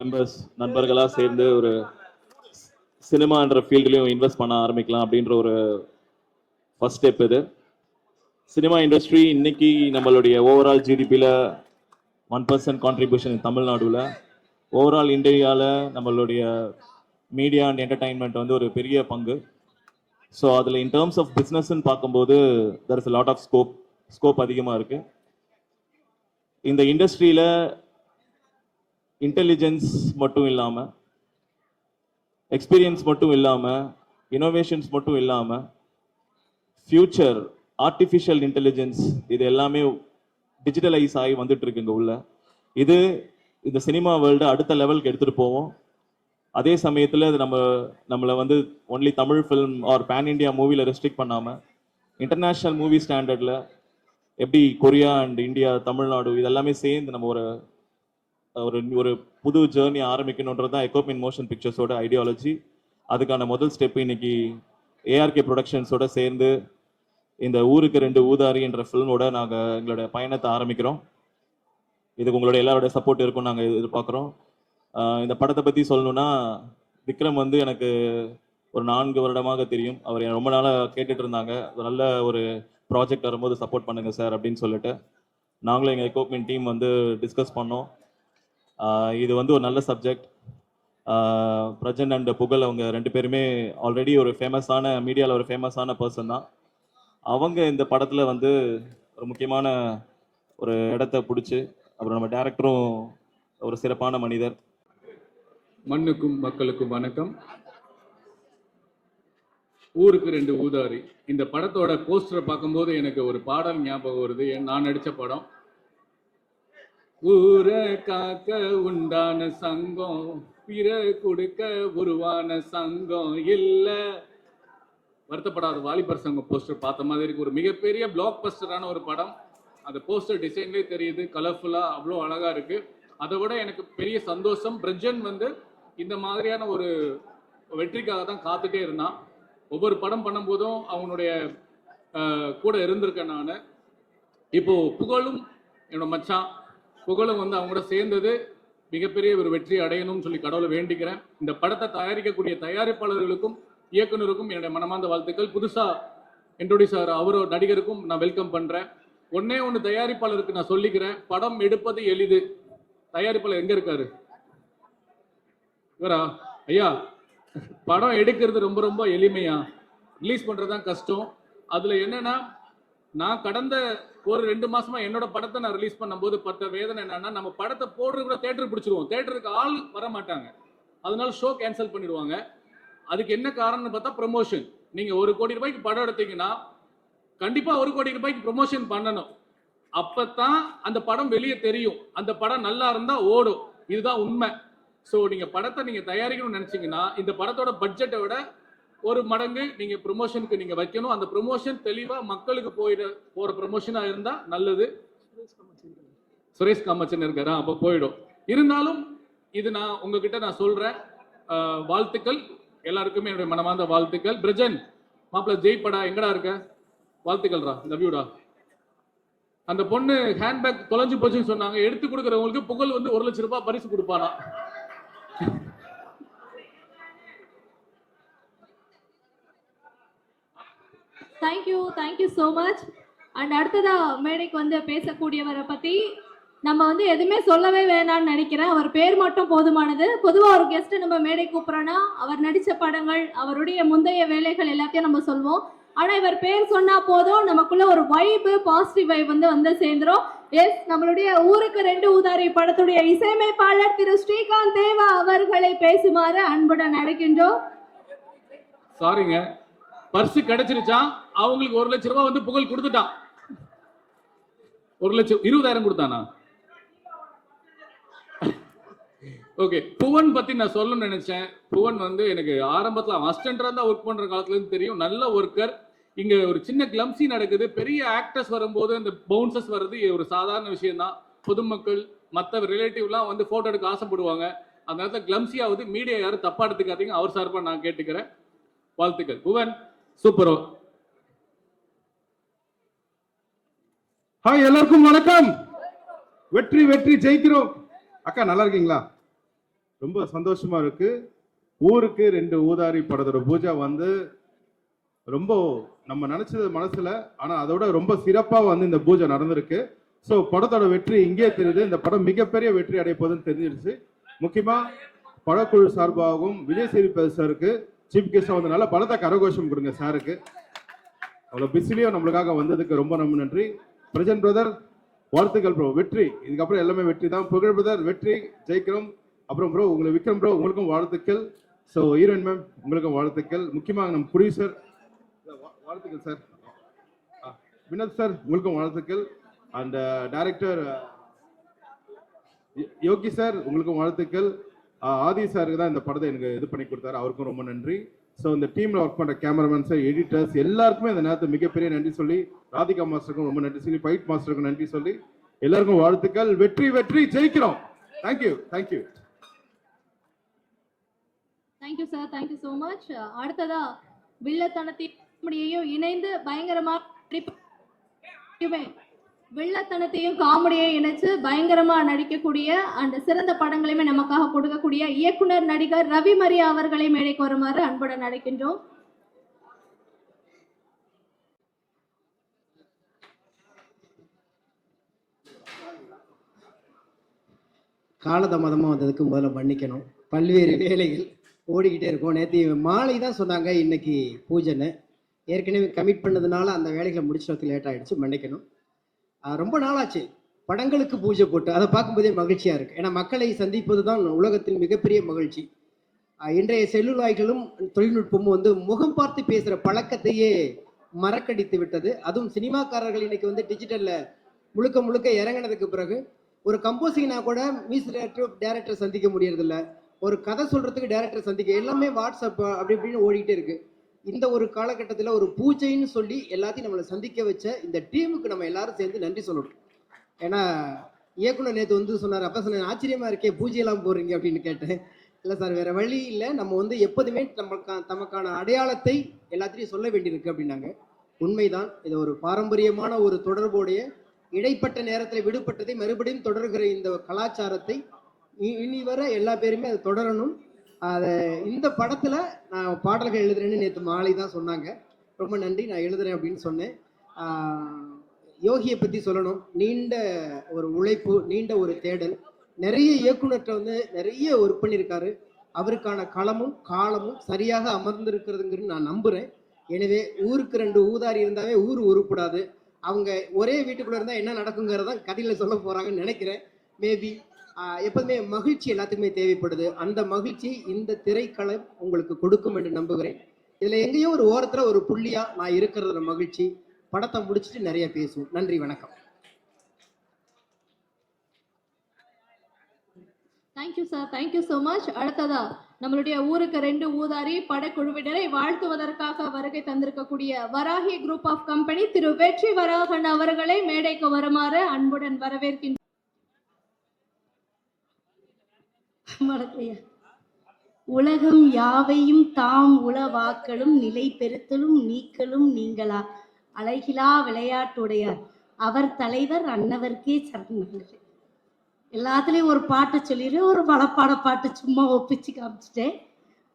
Members நண்பர்களாக சேர்ந்து ஒரு சினிமான்ற ஃபீல்ட்லேயும் இன்வெஸ்ட் பண்ண ஆரம்பிக்கலாம் அப்படின்ற ஒரு ஃபஸ்ட் ஸ்டெப் இது. சினிமா இண்டஸ்ட்ரி இன்னைக்கு நம்மளுடைய ஓவரால் ஜிடிபியில் ஒன் பர்சன்ட் கான்ட்ரிபியூஷன் தமிழ்நாடுல. ஓவரால் இந்தியாவில் நம்மளுடைய மீடியா அண்ட் என்டர்டைன்மெண்ட் வந்து ஒரு பெரிய பங்கு. ஸோ அதில் இன் டேர்ம்ஸ் ஆஃப் பிஸ்னஸ்ன்னு பார்க்கும்போது there is lot of scope scope அதிகமாக இருக்குது இந்த இண்டஸ்ட்ரியில் இன்டெலிஜென்ஸ் மட்டும் இல்லாமல் எக்ஸ்பீரியன்ஸ் மட்டும் இல்லாமல் இனோவேஷன்ஸ் மட்டும் இல்லாமல் ஃப்யூச்சர் ஆர்டிஃபிஷியல் இன்டெலிஜென்ஸ் இது எல்லாமே டிஜிட்டலைஸ் ஆகி வந்துட்டு இங்கே உள்ள. இது இந்த சினிமா வேர்ல்டு அடுத்த லெவலுக்கு எடுத்துகிட்டு போவோம். அதே சமயத்தில் அது நம்ம நம்மளை வந்து only Tamil film or pan India மூவியில் ரெஸ்ட்ரிக்ட் பண்ணாமல் இன்டர்நேஷ்னல் மூவி ஸ்டாண்டர்டில் எப்படி கொரியா அண்ட் இந்தியா தமிழ்நாடு இதெல்லாமே சேர்ந்து நம்ம ஒரு ஒரு ஒரு புது ஜேர்னி ஆரம்பிக்கணுன்றது தான் எக்கோப்பின் மோஷன் பிக்சர்ஸோட ஐடியாலஜி அதுக்கான முதல் ஸ்டெப் இன்னைக்கு ஏஆர்கே ப்ரொடக்ஷன்ஸோட சேர்ந்து இந்த ஊருக்கு ரெண்டு ஊதாரி என்ற ஃபில்மோட நாங்கள் எங்களோட பயணத்தை ஆரம்பிக்கிறோம். இதுக்கு உங்களோட எல்லாரோட சப்போர்ட் இருக்கும் நாங்கள் எதிர்பார்க்குறோம். இந்த படத்தை பற்றி சொல்லணும்னா விக்ரம் வந்து எனக்கு ஒரு நான்கு வருடமாக தெரியும். அவர் ரொம்ப நாளாக கேட்டுட்டு இருந்தாங்க. நல்ல ஒரு ப்ராஜெக்ட் வரும்போது சப்போர்ட் பண்ணுங்கள் சார் அப்படின்னு சொல்லிட்டு நாங்களும் எங்கள் எக்யூப்மெண்ட் டீம் வந்து டிஸ்கஸ் பண்ணோம். இது வந்து ஒரு நல்ல சப்ஜெக்ட் பிரஜன் அண்ட் புகழ் அவங்க ரெண்டு பேருமே ஆல்ரெடி ஒரு ஃபேமஸான மீடியாவில் ஒரு ஃபேமஸான பர்சன் தான். அவங்க இந்த படத்தில் வந்து ஒரு முக்கியமான ஒரு இடத்த பிடிச்சி அப்புறம் நம்ம டேரக்டரும் ஒரு சிறப்பான மனிதர். மண்ணுக்கும் மக்களுக்கும் வணக்கம். ஊருக்கு ரெண்டு ஊதாரி. இந்த படத்தோட போஸ்டரை பார்க்கும்போது எனக்கு ஒரு பாடல் ஞாபகம் வருது. நான் நடித்த படம். ஊரை காக்க உண்டான சங்கம் பிற கொடுக்க உருவான சங்கம் இல்ல. வருத்தப்படாத வாலிபர் சங்கம் போஸ்டர் பார்த்த மாதிரி இருக்கு. ஒரு மிகப்பெரிய பிளாக் பஸ்டரான ஒரு படம். அந்த போஸ்டர் டிசைன்லேயே தெரியுது கலர்ஃபுல்லாக அவ்வளோ அழகா இருக்கு. அதை விட எனக்கு பெரிய சந்தோஷம். பிரஜன் வந்து இந்த மாதிரியான ஒரு வெற்றிக்காக தான் காத்துட்டே இருந்தான். ஒவ்வொரு படம் பண்ணும்போதும் அவனுடைய கூட இருந்திருக்கேன் நான். இப்போ புகழும் என்னோட மச்சான் புகழும் வந்து அவங்க கூட சேர்ந்தது மிகப்பெரிய ஒரு வெற்றி அடையணும்னு சொல்லி கடவுளை வேண்டிக்கிறேன். இந்த படத்தை தயாரிக்கக்கூடிய தயாரிப்பாளர்களுக்கும் இயக்குனருக்கும் என்னுடைய மனமார்ந்த வாழ்த்துக்கள். புதுசாக இன்ட்ரோடியூஸ் ஆகிற அவரோ நடிகருக்கும் நான் வெல்கம் பண்ணுறேன் ஒன்னே ஒன்று தயாரிப்பாளருக்கு நான் சொல்லிக்கிறேன். படம் எடுப்பது எளிது. தயாரிப்பாளர் எங்கே இருக்காரு? இவரா? ஐயா படம் எடுக்கிறது ரொம்ப ரொம்ப எளிமையா? ரிலீஸ் பண்றது தான் கஷ்டம். அதுல என்னன்னா நான் கடந்த ஒரு ரெண்டு மாசமா என்னோட படத்தை நான் ரிலீஸ் பண்ணும்போது பட்ட வேதனை என்னன்னா நம்ம படத்தை போடுறது கூட தேட்டர் பிடிச்சிருவோம். தேட்டருக்கு ஆள் வர மாட்டாங்க அதனால ஷோ கேன்சல் பண்ணிடுவாங்க. அதுக்கு என்ன காரணம்னு பார்த்தா ப்ரொமோஷன் நீங்க ஒரு கோடி ரூபாய்க்கு படம் எடுத்தீங்கன்னா கண்டிப்பா ஒரு கோடி ரூபாய்க்கு ப்ரொமோஷன் பண்ணணும். அப்பத்தான் அந்த படம் வெளியே தெரியும். அந்த படம் நல்லா இருந்தா ஓடும். இதுதான் உண்மை. ஸோ நீங்க படத்தை நீங்க தயாரிக்கணும்னு நினைச்சீங்கன்னா இந்த படத்தோட பட்ஜெட்டை விட ஒரு மடங்கு நீங்க ப்ரொமோஷனுக்கு நீங்க வைக்கணும். அந்த ப்ரொமோஷன் தெளிவா மக்களுக்கு போயிட போற ப்ரொமோஷனா இருந்தா நல்லது. சுரேஷ் காமச்சன் இருக்காரா. அப்ப போயிடும். இருந்தாலும் இது நான் உங்ககிட்ட நான் சொல்றேன். வாழ்த்துக்கள். எல்லாருக்குமே என்னுடைய மனமார்ந்த வாழ்த்துக்கள். பிரஜன் மாப்பிள்ள ஜெய்படா எங்கடா இருக்க? வாழ்த்துக்கள்ரா லவ்யூடா அந்த பொண்ணு ஹேண்ட்பேக் தொலைஞ்சு போச்சுன்னு சொன்னாங்க. எடுத்து கொடுக்குறவங்களுக்கு புகழ் வந்து ஒரு லட்சம் ரூபாய் பரிசு கொடுப்பானா? Thank you thank you so much and அடுத்ததா மேடைக்கு வந்து பேசக்கூடியவரை பற்றி நம்ம வந்து எதுவுமே சொல்லவே வேணாம்னு நினைக்கிறேன். அவர் பேர் மட்டும் போதுமானது. பொதுவாக ஒரு கெஸ்ட்டு நம்ம மேடை கூப்பிட்றோன்னா அவர் நடித்த படங்கள் அவருடைய முந்தைய வேலைகள் எல்லாத்தையும் நம்ம சொல்வோம். ஆனால் இவர் பேர் சொன்னால் போதும். நமக்குள்ளே ஒரு வைப்பு பாசிட்டிவ் வைப் வந்து வந்து சேர்ந்துரும். எஸ் நம்மளுடைய ஊருக்கு ரெண்டு ஊதாரி படத்துடைய இசையமைப்பாளர் திரு ஸ்ரீகாந்த் தேவா அவர்களை பேசுமாறு அன்புடன் அழைக்கின்றோம். சாரிங்க பர்ஸ் கிடைச்சிருச்சான் அவங்களுக்கு ஒரு லட்சம் ரூபாய் வந்து புகழ் கொடுத்துட்டான் ஒரு லட்சம் இருபதாயிரம் கொடுத்தானா? ஓகே புவன் பத்தி நான் சொல்லணும்னு நினைச்சேன். புவன் வந்து எனக்கு ஆரம்பத்தில் அசிஸ்டண்டா தான் ஒர்க் பண்ற காலத்துல இருந்து தெரியும். நல்ல ஒர்க்கர் இங்க ஒரு சின்ன கிளம்சி நடக்குது. பெரிய ஆக்டர்ஸ் வரும்போது அந்த பவுன்சஸ் வர்றது ஒரு சாதாரண விஷயம்தான். பொதுமக்கள் மற்ற ரிலேட்டிவ்லாம் வந்து ஃபோட்டோ எடுக்க ஆசைப்படுவாங்க. அந்த நேரத்தில் கிளம்சியாவது மீடியா யாரும் தப்பா எடுத்துக்காதீங்க. அவர் சார்பாக நான் கேட்டுக்கிறேன். வாழ்த்துக்கள். புவன் சூப்பர் ஹாய் எல்லாருக்கும் வணக்கம். வெற்றி வெற்றி ஜெயிக்கிறோம். அக்கா நல்லா இருக்கீங்களா? ரொம்ப சந்தோஷமா இருக்கு. ஊருக்கு ரெண்டு ஊதாரி படத்தோட பூஜா வந்து ரொம்ப நம்ம நினைச்சது மனசுல ஆனா அதோட ரொம்ப சிறப்பா வந்து இந்த பூஜை நடந்திருக்கு. ஸோ படத்தோட வெற்றி இங்கே தெரியுது. இந்த படம் மிகப்பெரிய வெற்றி அடைய போகுதுன்னு தெரிஞ்சிருச்சு. முக்கியமா படக்குழு சார்பாகவும் விஜய் சேதுபதி சாருக்கு சீஃப் கெஸ்டா வந்து நல்ல பலத்த கரகோஷம் கொடுங்க சாருக்கு. அவ்வளோ பிஸிலியும் நம்மளுக்காக வந்ததுக்கு ரொம்ப ரொம்ப நன்றி. பிரஜன் பிரதர் வாழ்த்துக்கள் ப்ரோ வெற்றி. இதுக்கப்புறம் எல்லாமே வெற்றி தான். புகழ் பிரதர் வெற்றி. ஜெயிக்கிறோம். அப்புறம் ப்ரோ உங்களுக்கு விக்ரம் ப்ரோ உங்களுக்கும் வாழ்த்துக்கள். ஸோ ஹீரோயின் மேம் உங்களுக்கும் வாழ்த்துக்கள். முக்கியமாக நம்ம ப்ரொடியூசர் வாழ்த்துக்கள் சார் வினோத் சார் உங்களுக்கும் வாழ்த்துக்கள். And director uh, uh, Yogi sir உங்களுக்கும் வாழ்த்துக்கள். ஆதி சாருக்கு தான் இந்த படத்தை எனக்கு இது பண்ணி கொடுத்தாரு. அவருக்கும் ரொம்ப நன்றி. ஸோ இந்த டீமில் ஒர்க் பண்ணுற கேமராமேன்ஸ் எடிட்டர்ஸ் எல்லாருக்குமே இந்த நேரத்தை மிகப்பெரிய நன்றி சொல்லி ராதிகா மாஸ்டருக்கும் ரொம்ப நன்றி சொல்லி பைட் மாஸ்டருக்கும் நன்றி சொல்லி எல்லாருக்கும் வாழ்த்துக்கள். வெற்றி வெற்றி ஜெயிக்கிறோம். Thank you thank you thank you sir thank you so much அடுத்ததா காமெடியையும் இணைந்து பயங்கரமா நடிப்பு- வெள்ளத்தனத்தையும் காமெடியையும் இணைச்சு பயங்கரமா நடிக்கக்கூடிய அந்த சிறந்த படங்களையுமே நமக்காக கொடுக்கக்கூடிய இயக்குனர் நடிகர் ரவி மரியா அவர்களை மேடைக்கு வருமாறு அன்புடன் அழைக்கின்றோம். காலதாமதமாக வந்ததுக்கு முதல்ல மன்னிக்கணும். பல்வேறு வேலைகள் ஓடிக்கிட்டே இருக்கோம். நேற்று மாலை தான் சொன்னாங்க இன்னைக்கு பூஜைன்னு. ஏற்கனவே கமிட் பண்ணதுனால அந்த வேலைகளை முடிச்சுட்டு லேட் ஆகிடுச்சு மன்னிக்கணும். ரொம்ப நாளாச்சு. படங்களுக்கு பூஜை போட்டு அதை பார்க்கும்போதே மகிழ்ச்சியாக இருக்குது ஏன்னா மக்களை சந்திப்பது தான் உலகத்தில் மிகப்பெரிய மகிழ்ச்சி. இன்றைய செல்லுலாய்களும் தொழில்நுட்பமும் வந்து முகம் பார்த்து பேசுகிற பழக்கத்தையே மறக்கடித்து விட்டது. அதுவும் சினிமாக்காரர்கள் இன்னைக்கு வந்து டிஜிட்டலில் முழுக்க முழுக்க இறங்கினதுக்கு பிறகு ஒரு கம்போசிங்னா கூட மியூசிக் டேரக்டர் டேரக்டர் சந்திக்க முடியறதில்ல. ஒரு கதை சொல்கிறதுக்கு டேரக்டர் சந்திக்க எல்லாமே வாட்ஸ்அப் அப்படி இப்படின்னு ஓடிக்கிட்டே இருக்குது இந்த ஒரு காலகட்டத்தில் ஒரு பூஜைன்னு சொல்லி எல்லாத்தையும் நம்மளை சந்திக்க வச்ச இந்த டீமுக்கு நம்ம எல்லாரும் சேர்ந்து நன்றி சொல்லணும். ஏன்னா இயக்குனர் நேற்று வந்து சொன்னார் அப்போ சொன்னேன் ஆச்சரியமாக இருக்கே பூஜையெல்லாம் போடுறீங்க அப்படின்னு கேட்டேன். இல்லை சார் வேற வழி இல்லை. நம்ம வந்து எப்போதுமே நமக்கா தமக்கான அடையாளத்தை எல்லாத்தையும் சொல்ல வேண்டியிருக்கு அப்படின்னாங்க. உண்மைதான் இது ஒரு பாரம்பரியமான ஒரு தொடர்புடைய இடைப்பட்ட நேரத்தில் விடுபட்டதை மறுபடியும் தொடர்கிற இந்த கலாச்சாரத்தை இனி வர எல்லா பேருமே அதை தொடரணும். அதை இந்த படத்துல நான் பாடல்கள் எழுதுறேன்னு நேற்று மாலை தான் சொன்னாங்க. ரொம்ப நன்றி நான் எழுதுறேன் அப்படின்னு சொன்னேன். யோகியை பற்றி சொல்லணும். நீண்ட ஒரு உழைப்பு நீண்ட ஒரு தேடல். நிறைய இயக்குனர்கிட்ட வந்து நிறைய ஒர்க் பண்ணியிருக்காரு. அவருக்கான களமும் காலமும் சரியாக அமர்ந்திருக்கிறதுங்கிறது நான் நம்புகிறேன் எனவே ஊருக்கு ரெண்டு ஊதாரி இருந்தாவே ஊர் உருப்படாது. அவங்க ஒரே வீட்டுக்குள்ளே இருந்தால் என்ன நடக்குங்கிறதான் கதையில் சொல்ல போகிறாங்கன்னு நினைக்கிறேன். மேபி எப்போதுமே மகிழ்ச்சி எல்லாத்துக்குமே தேவைப்படுது. அந்த மகிழ்ச்சி இந்த திரைக்களம் உங்களுக்கு கொடுக்கும் என்று நம்புகிறேன். இதுல எங்கேயோ ஒரு ஓரத்தில் ஒரு புள்ளியா நான் இருக்கிறதுல மகிழ்ச்சி. படத்தை முடிச்சுட்டு நிறைய பேசுவோம். நன்றி வணக்கம். Thank you sir thank you so much அடுத்ததா நம்மளுடைய ஊருக்கு ரெண்டு ஊதாரி படக்குழுவினரை வாழ்த்துவதற்காக வருகை தந்திருக்கக்கூடிய Varahi group of company Thiru Vetri Varahan அவர்களை மேடைக்கு வருமாறு அன்புடன் வரவேற்கின்ற உலகம் யாவையும் தாம் உளவாக்கலும் நிலை பெறுத்தலும் நீக்கலும் நீங்களா? அழகிலா விளையாட்டுடையார். அவர் தலைவர் அன்னவர்க்கே சரணங்கள் எல்லாத்துலேயும் ஒரு பாட்டு சொல்லிடு ஒரு பலப்பாட பாட்டு சும்மா ஒப்பிச்சு காமிச்சிட்டேன்.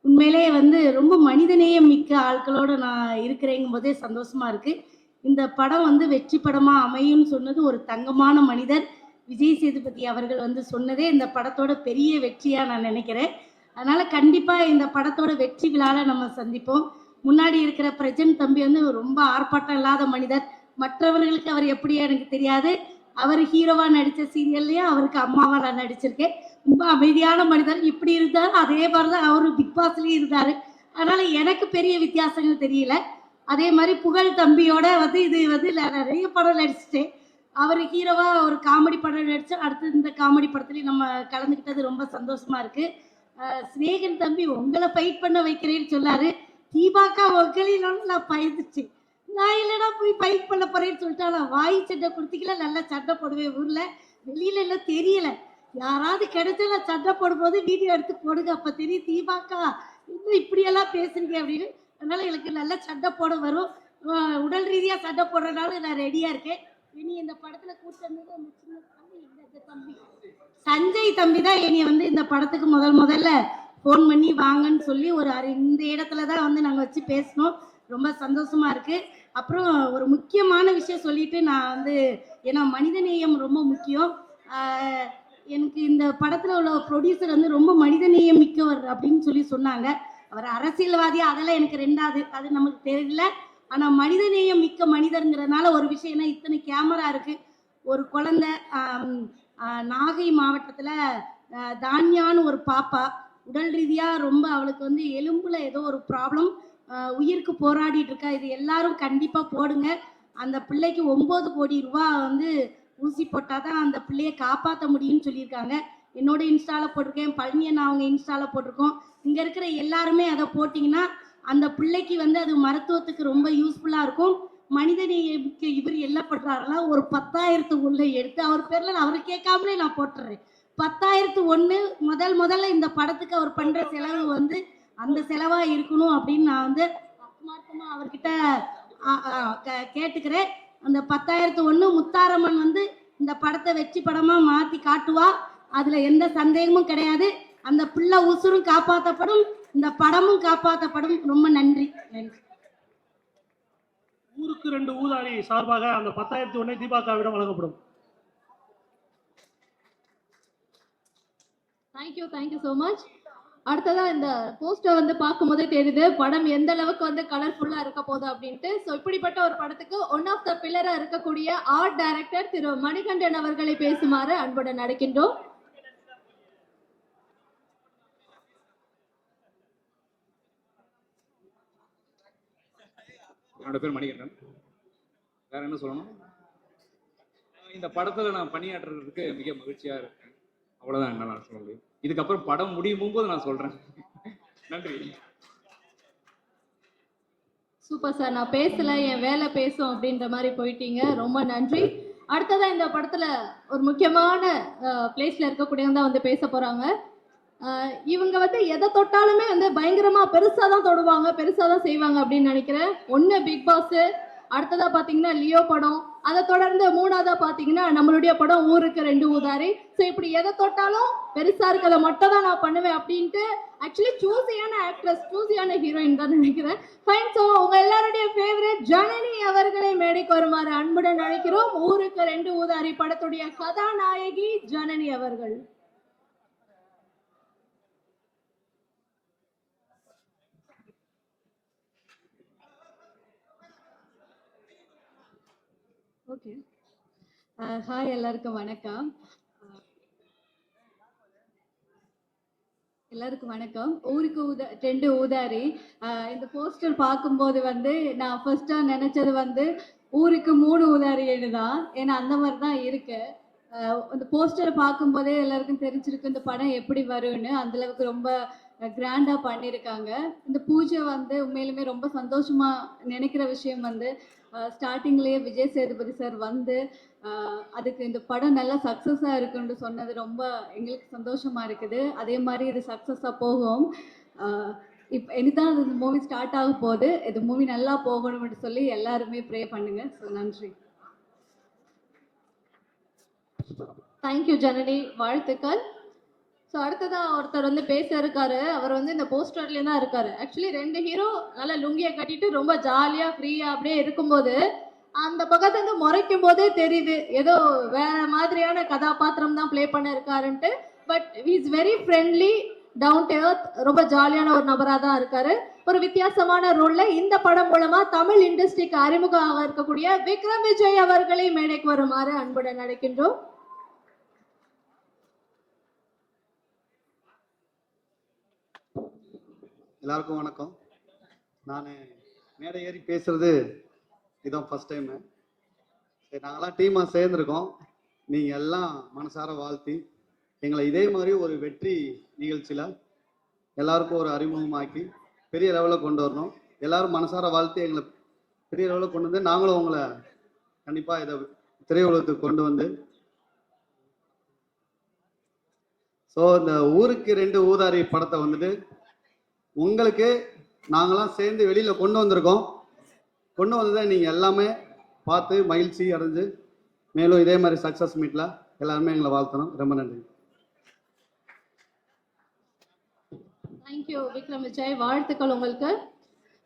உண்மையிலே வந்து ரொம்ப மனிதநேயம் மிக்க ஆட்களோட நான் இருக்கிறேங்கும் போதே சந்தோஷமா இருக்கு. இந்த படம் வந்து வெற்றி படமா அமையும்னு சொன்னது ஒரு தங்கமான மனிதர் விஜய் சேதுபதி அவர்கள் வந்து சொன்னதே இந்த படத்தோட பெரிய வெற்றியா நான் நினைக்கிறேன். அதனால கண்டிப்பா இந்த படத்தோட வெற்றி நம்ம சந்திப்போம். முன்னாடி இருக்கிற பிரஜன் தம்பி வந்து ரொம்ப ஆர்ப்பாட்டம் இல்லாத மனிதர். மற்றவர்களுக்கு அவர் எப்படி எனக்கு தெரியாது. அவர் ஹீரோவா நடிச்ச சீரியல்லையும் அவருக்கு அம்மாவா நான் நடிச்சிருக்கேன். ரொம்ப அமைதியான மனிதர். இப்படி இருந்தார் அதே மாதிரி தான் அவரு பிக் பாஸ்லயும் இருந்தாரு. அதனால எனக்கு பெரிய வித்தியாசங்கள் தெரியல. அதே மாதிரி புகழ் தம்பியோட வந்து இது வந்து நிறைய படம் நடிச்சிட்டேன். அவர் ஹீரோவா ஒரு காமெடி படம் நடிச்சு அடுத்து இந்த காமெடி படத்துலயும் நம்ம கலந்துக்கிட்டது ரொம்ப சந்தோஷமா இருக்கு. அஹ் சிநேகன் தம்பி உங்களை ஃபைட் பண்ண வைக்கிறேன்னு சொன்னாரு. தீபாக்கா உங்களிலும் நான் பயந்துச்சு. நான் இல்லைனா போய் ஃபைட் பண்ண போறேன்னு சொல்லிட்டு நான் வாய் சட்டை கொடுத்தீங்களா நல்லா சட்டை போடுவேன் ஊர்ல. வெளியில எல்லாம் தெரியல. யாராவது கிடைச்சா நான் சட்டை போடும்போது வீடியோ எடுத்து போடுங்க. அப்ப தெரியும் தீபாக்கா இன்னும் இப்படியெல்லாம் பேசுறீங்க அப்படின்னு. அதனால எனக்கு நல்ல சட்டை போட வரும். உடல் ரீதியா சட்டை போடுறதுனால நான் ரெடியா இருக்கேன். இனி இந்த படத்துல கூட்டு வந்தது அந்த சின்ன தம்பி இந்த தம்பி. சஞ்சய் தம்பி தான் என்னைய வந்து இந்த படத்துக்கு முதல் முதல்ல ஃபோன் பண்ணி வாங்கன்னு சொல்லி ஒரு இந்த இடத்துல தான் வந்து நாங்கள் வச்சு பேசினோம். ரொம்ப சந்தோஷமா இருக்கு. அப்புறம் ஒரு முக்கியமான விஷயம் சொல்லிட்டு நான் வந்து ஏன்னா மனிதநேயம் ரொம்ப முக்கியம். எனக்கு இந்த படத்துல உள்ள ப்ரொடியூசர் வந்து ரொம்ப மனிதநேயம் மிக்கவர் அப்படின்னு சொல்லி சொன்னாங்க. அவர் அரசியல்வாதி அதெல்லாம் எனக்கு ரெண்டாவது அது நமக்கு தெரியல. ஆனா மனிதநேயம் மிக்க மனிதருங்கிறதுனால ஒரு விஷயம்னா இத்தனை கேமரா இருக்கு. ஒரு குழந்தை நாகை மாவட்டத்துல தானியான்னு தான்யான்னு ஒரு பாப்பா. உடல் ரீதியா ரொம்ப அவளுக்கு வந்து எலும்புல ஏதோ ஒரு ப்ராப்ளம் உயிருக்கு போராடிட்டு இருக்கா. இது எல்லாரும் கண்டிப்பா போடுங்க. அந்த பிள்ளைக்கு ஒன்பது கோடி ரூபா வந்து ஊசி போட்டாதான் அந்த பிள்ளைய காப்பாற்ற முடியும்னு சொல்லியிருக்காங்க. என்னோட இன்ஸ்டால போட்டிருக்கேன் பழனியன் அவங்க இன்ஸ்டால போட்டிருக்கோம். இங்க இருக்கிற எல்லாருமே அதை போட்டிங்கன்னா அந்த பிள்ளைக்கு வந்து அது மருத்துவத்துக்கு ரொம்ப யூஸ்ஃபுல்லாக இருக்கும். மனிதநேயமிக்க இவர் என்ன பண்றாருன்னா ஒரு பத்தாயிரத்து உள்ள எடுத்து அவர் பேரில் நான் அவர் கேட்காமலே நான் போட்டுறேன். பத்தாயிரத்து ஒன்று முதல் முதல்ல இந்த படத்துக்கு அவர் பண்ணுற செலவு வந்து அந்த செலவாக இருக்கணும் அப்படின்னு நான் வந்து ஆத்மார்த்தமா அவர்கிட்ட கேட்டுக்கிறேன். அந்த பத்தாயிரத்து ஒன்று முத்தாரம்மன் வந்து இந்த படத்தை வெற்றி படமாக மாற்றி காட்டுவா. அதில் எந்த சந்தேகமும் கிடையாது. அந்த பிள்ளை உசுரும் காப்பாற்றப்படும் இந்த படமும் காப்பாற்றப்படும் ரொம்ப நன்றி. நன்றி. ஊருக்கு ரெண்டு ஊதாரி சார்பாக அந்த பத்தாயிரத்தி ஒன்றை தீபாக்காவிடம் வழங்கப்படும். தேங்க்யூ தேங்க்யூ ஸோ மச் அடுத்ததா இந்த போஸ்டர் வந்து பார்க்கும்போதே தெரியுது படம் எந்த அளவுக்கு வந்து கலர்ஃபுல்லா இருக்க போகுது அப்படின்ட்டு. ஸோ இப்படிப்பட்ட ஒரு படத்துக்கு ஒன் ஆஃப் த பில்லரா இருக்கக்கூடிய ஆர்ட் டைரக்டர் திரு மணிகண்டன் அவர்களை பேசுமாறு அன்புடன் அழைக்கின்றோம். என்னோட பேர் மணிகண்டன். வேற என்ன சொல்லணும்? இந்த படத்துல நான் பணியாற்றுறதுக்கு மிக மகிழ்ச்சியா இருக்கேன். அவ்வளவுதான் என்ன நான் சொல்ல முடியும். இதுக்கப்புறம் படம் முடியும் போது நான் சொல்றேன். நன்றி. சூப்பர் சார் நான் பேசல என் வேலை பேசும் அப்படின்ற மாதிரி போயிட்டீங்க. ரொம்ப நன்றி. அடுத்ததான் இந்த படத்துல ஒரு முக்கியமான பிளேஸ்ல இருக்கக்கூடியவங்க தான் வந்து பேச போறாங்க. இவங்க வந்து எதை தொட்டாலுமே வந்து பயங்கரமா பெருசா தான் தொடுவாங்க பெருசா தான் செய்வாங்க அப்படின்னு நினைக்கிறேன். ஒன்னு பிக் பாஸ் அடுத்ததா பாத்தீங்கன்னா லியோ படம். அதை தொடர்ந்து மூணாவதா பாத்தீங்கன்னா நம்மளுடைய படம் ஊருக்கு ரெண்டு ஊதாரி. ஸோ இப்படி எதை தொட்டாலும் பெருசா இருக்கிறத மட்டும் தான் நான் பண்ணுவேன் அப்படின்ட்டு ஆக்சுவலி சூசியான ஆக்ட்ரஸ் சூசியான ஹீரோயின் தான் நினைக்கிறேன். ஃபைன் ஸோ உங்க எல்லாருடைய ஃபேவரட் ஜனனி அவர்களை மேடைக்கு வருமாறு அன்புடன் அழைக்கிறோம். ஊருக்கு ரெண்டு ஊதாரி படத்துடைய கதாநாயகி ஜனனி அவர்கள். ஓகே ஹாய் uh, எல்லாருக்கும் வணக்கம். Uh, எல்லாருக்கும் வணக்கம். ஊருக்கு ஊதா ரெண்டு ஊதாரி. Uh, இந்த போஸ்டர் பார்க்கும்போது வந்து நான் ஃபர்ஸ்டா நினைச்சது வந்து ஊருக்கு மூணு ஊதாரின்னு தான் ஏன்னா அந்த மாதிரி தான் இருக்கு இந்த போஸ்டரை பார்க்கும்போதே எல்லாருக்கும் தெரிஞ்சிருக்கு இந்த படம் எப்படி வரும்னு. அந்த அளவுக்கு ரொம்ப கிராண்டா பண்ணியிருக்காங்க. இந்த பூஜை வந்து உண்மையிலுமே ரொம்ப சந்தோஷமா நினைக்கிற விஷயம் வந்து ஸ்டார்டிங்லேயே விஜய் சேதுபதி சார் வந்து அதுக்கு இந்த படம் நல்லா சக்ஸஸாக இருக்குன்னு சொன்னது ரொம்ப எங்களுக்கு சந்தோஷமா இருக்குது. அதே மாதிரி இது சக்ஸஸாக போகும். இப்போ இனிதான் இந்த மூவி ஸ்டார்ட் ஆக போகுது. இது மூவி நல்லா போகணும்னு சொல்லி எல்லாருமே ப்ரே பண்ணுங்க. ஸோ நன்றி. Thank you Janani. வாழ்த்துக்கள். ஸோ அடுத்ததாக ஒருத்தர் வந்து பேச இருக்காரு அவர் வந்து இந்த போஸ்டர்லேயே தான் இருக்காரு. ஆக்சுவலி ரெண்டு ஹீரோ நல்லா லுங்கியை கட்டிட்டு ரொம்ப ஜாலியாக ஃப்ரீயாக அப்படியே இருக்கும்போது அந்த பக்கத்துலேருந்து முறைக்கும் போதே தெரியுது. ஏதோ வேற மாதிரியான கதாபாத்திரம் தான் ப்ளே பண்ண இருக்காருன்ட்டு but is very friendly down to earth ரொம்ப ஜாலியான ஒரு நபராக தான் இருக்காரு. ஒரு வித்தியாசமான ரோல்ல இந்த படம் மூலமா தமிழ் இண்டஸ்ட்ரிக்கு அறிமுகமாக இருக்கக்கூடிய விக்ரம் விஜய் அவர்களை மேடைக்கு வருமாறு அன்புடன் நடக்கின்றோம் எல்லாருக்கும் வணக்கம். நான் மேடை ஏறி பேசுறது இதான் ஃபர்ஸ்ட் டைமு சரி நாங்களாம் டீமாக சேர்ந்துருக்கோம். நீங்கள் எல்லாம் மனசார வாழ்த்தி எங்களை இதே மாதிரி ஒரு வெற்றி நிகழ்ச்சியில் எல்லாருக்கும் ஒரு அறிமுகமாக்கி பெரிய லெவலில் கொண்டு வரணும். எல்லாரும் மனசார வாழ்த்தி எங்களை பெரிய லெவலில் கொண்டு வந்து நாங்களும் உங்களை கண்டிப்பாக இதை திரையுலகத்துக்கு கொண்டு வந்து. ஸோ இந்த ஊருக்கு ரெண்டு ஊதாரி படத்தை வந்துட்டு உங்களுக்கு நாங்களாம் சேர்ந்து வெளியில் கொண்டு வந்திருக்கோம். கொண்டு வந்ததை நீங்கள் எல்லாமே பார்த்து மகிழ்ச்சி அடைஞ்சு மேலும் இதே மாதிரி சக்ஸஸ் மீட்டில் எல்லாருமே எங்களை வாழ்த்தணும். ரொம்ப நன்றி. தேங்க்யூ விக்ரம் விஜய் வாழ்த்துக்கள் உங்களுக்கு.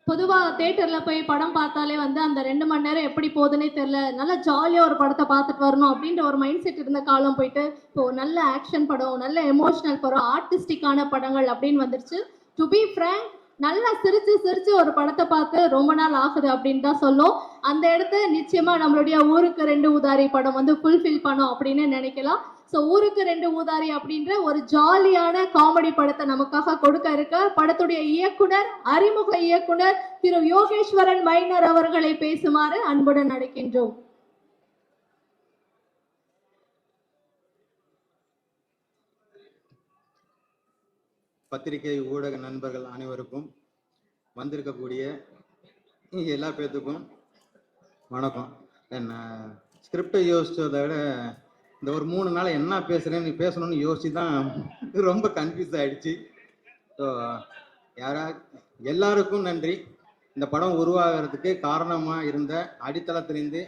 பொதுவாக தேட்டரில் போய் படம் பார்த்தாலே வந்து அந்த ரெண்டு மணி நேரம் எப்படி போகுதுன்னே தெரில நல்லா ஜாலியாக ஒரு படத்தை பார்த்துட்டு வரணும் அப்படின்ற ஒரு மைண்ட் செட் இருந்த காலம் போயிட்டு இப்போ நல்ல ஆக்ஷன் படம் நல்ல எமோஷனல் படம் ஆர்டிஸ்டிக்கான படங்கள் அப்படின்னு வந்துருச்சு. டு பி frank நல்லா சிரிச்சு சிரிச்சு ஒரு படத்தை பார்த்து ரொம்ப நாள் ஆகுது அப்படின்னு தான் சொல்லும். அந்த இடத்த நிச்சயமா நம்மளுடைய ஊருக்கு ரெண்டு உதாரி படம் வந்து ஃபுல்ஃபில் பண்ணும் அப்படின்னு நினைக்கலாம். ஸோ ஊருக்கு ரெண்டு ஊதாரி அப்படின்ற ஒரு ஜாலியான காமெடி படத்தை நமக்காக கொடுக்க இருக்க படத்துடைய இயக்குனர் அறிமுக இயக்குனர் திரு யோகேஸ்வரன் மைனர் அவர்களை பேசுமாறு அன்புடன் நடக்கின்றோம் பத்திரிகை ஊடக நண்பர்கள் அனைவருக்கும் வந்திருக்கக்கூடிய எல்லா பேர்த்துக்கும் வணக்கம். என்ன ஸ்கிரிப்டை யோசிச்சதை விட இந்த ஒரு மூணு நாள் என்ன பேசுகிறேன்னு பேசணும்னு யோசிச்சு தான் ரொம்ப கன்ஃபியூஸ் ஆயிடுச்சு. ஸோ யாரா எல்லாருக்கும் நன்றி. இந்த படம் உருவாகிறதுக்கு காரணமாக இருந்த அடித்தளத்திலேருந்து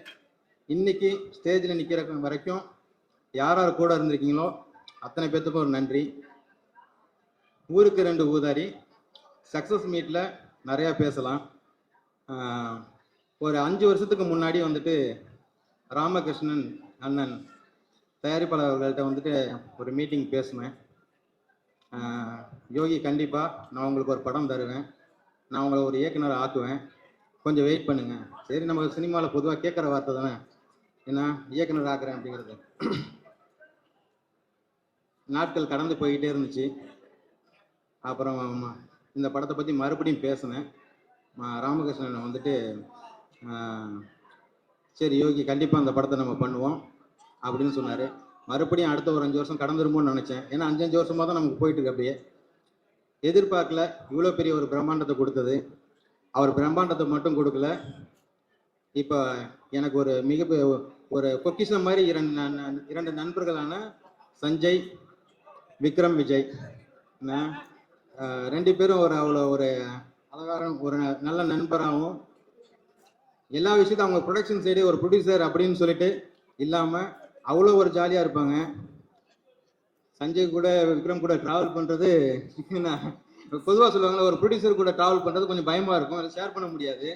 இன்னைக்கு ஸ்டேஜில் நிற்கிற வரைக்கும் யார் யார் கூட இருந்திருக்கீங்களோ அத்தனை பேர்த்துக்கும் ஒரு நன்றி. ஊருக்கு ரெண்டு ஊதாரி. சக்ஸஸ் மீட்டில் நிறையா பேசலாம். ஒரு அஞ்சு வருஷத்துக்கு முன்னாடி வந்துட்டு ராமகிருஷ்ணன் அண்ணன் தயாரிப்பாளர்கள்ட்ட வந்துட்டு ஒரு மீட்டிங் பேசினேன். யோகி கண்டிப்பாக நான் உங்களுக்கு ஒரு படம் தருவேன். நான் உங்களை ஒரு இயக்குனர் ஆக்குவேன். கொஞ்சம் வெயிட் பண்ணுங்க. சரி நம்ம சினிமாவில் பொதுவாக கேட்குற வார்த்தை தானே? என்ன? இயக்குனர் ஆக்குறேன் அப்படிங்கிறது. நாட்கள் கடந்து போய்கிட்டே இருந்துச்சு. அப்புறம் இந்த படத்தை பற்றி மறுபடியும் பேசினேன். ராமகிருஷ்ணன் வந்துட்டு சரி யோகி கண்டிப்பாக அந்த படத்தை நம்ம பண்ணுவோம் அப்படின்னு சொன்னார். மறுபடியும் அடுத்த ஒரு அஞ்சு வருஷம் கடந்துருமோன்னு நினச்சேன். ஏன்னா அஞ்சஞ்சு வருஷமாக தான் நமக்கு போயிட்டுருக்கு அப்படியே. எதிர்பார்க்கல இவ்வளோ பெரிய ஒரு பிரம்மாண்டத்தை கொடுத்தது. அவர் பிரம்மாண்டத்தை மட்டும் கொடுக்கல. இப்போ எனக்கு ஒரு மிக ஒரு பொக்கிஷம் மாதிரி இரண்டு இரண்டு நண்பர்களான சஞ்சய் விக்ரம் விஜய். நான் ரெண்டு பேரும் ஒரு அவ்வளோ ஒரு அழகான ஒரு நல்ல நண்பராகவும் எல்லா விஷயத்தையும் அவங்க ப்ரொடக்ஷன் சைடு ஒரு ப்ரொடியூசர் அப்படின்னு சொல்லிட்டு இல்லாமல் அவ்வளோ ஒரு ஜாலியாக இருப்பாங்க. சஞ்சய் கூட விக்ரம் கூட ட்ராவல் பண்ணுறது பொதுவாக சொல்லுவாங்க ஒரு ப்ரொடியூசர் கூட ட்ராவல் பண்ணுறது கொஞ்சம் பயமாக இருக்கும். அதை ஷேர் பண்ண முடியாது.